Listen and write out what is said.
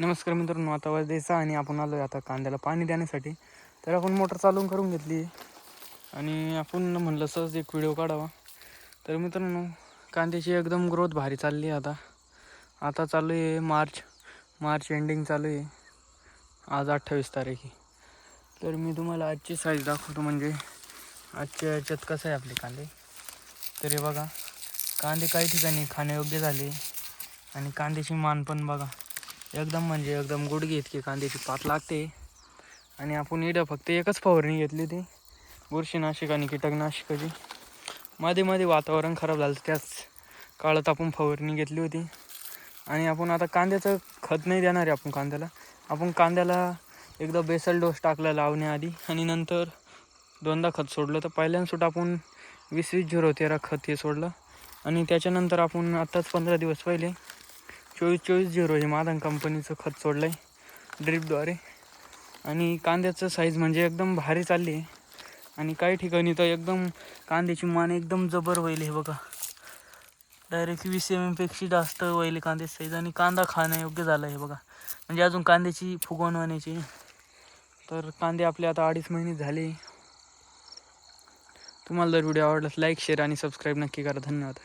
नमस्कार मित्रांनो आता वाज द्यायचा आणि आपण आलो आहे आता कांद्याला पाणी देण्यासाठी. तर आपण मोटर चालून करून घेतली. आणि आपण म्हणलं सहज एक व्हिडिओ काढावा. तर मित्रांनो कांद्याची एकदम ग्रोथ भारी चालली आहे आता. आता चालू आहे मार्च. मार्च एंडिंग चालू आहे. आज अठ्ठावीस तारीख. तर मी तुम्हाला आजची साईज दाखवतो म्हणजे आजच्या याच्यात कसं आहे आपले कांदे. तर हे बघा कांदे काही ठिकाणी खाण्यायोग्य झाले. आणि कांद्याची मान पण बघा. एकदम म्हणजे एकदम गुडघे इतकी कांद्याची पात लागते. आणि आपण इडं फक्त एकच फवारणी घेतली ती बुरशीनाशक आणि कीटकनाशकाची. मध्ये मध्ये वातावरण खराब झालं त्याच काळात आपण फवारणी घेतली होती. आणि आपण आता कांद्याचं खत नाही देणार आहे आपण कांद्याला. आपण कांद्याला एकदा बेसल डोस टाकला लावण्याआधी आणि नंतर दोनदा खत सोडलं. तर पहिल्यांदा आपण वीस वीस झिरो तेरा खत हे सोडलं. आणि त्याच्यानंतर आपण आत्ताच पंधरा दिवस पहिले चोवीस चोवीस झिरो हे मादन कंपनीचं खत सोडलं आहे ड्रीपद्वारे. आणि कांद्याचं साईज म्हणजे एकदम भारी चालली आहे. आणि काही ठिकाणी तर एकदम कांद्याची मान एकदम जबर होईल हे बघा. डायरेक्ट वीस एम एमपेक्षा जास्त होईल कांद्याची साईज आणि कांदा खाणं योग्य झाला आहे बघा. म्हणजे अजून कांद्याची फुगवण होण्याची. तर कांदे आपले आता अडीच महिने झाले. तुम्हाला जर व्हिडिओ आवडला लाईक शेअर आणि सबस्क्राईब नक्की करा. धन्यवाद.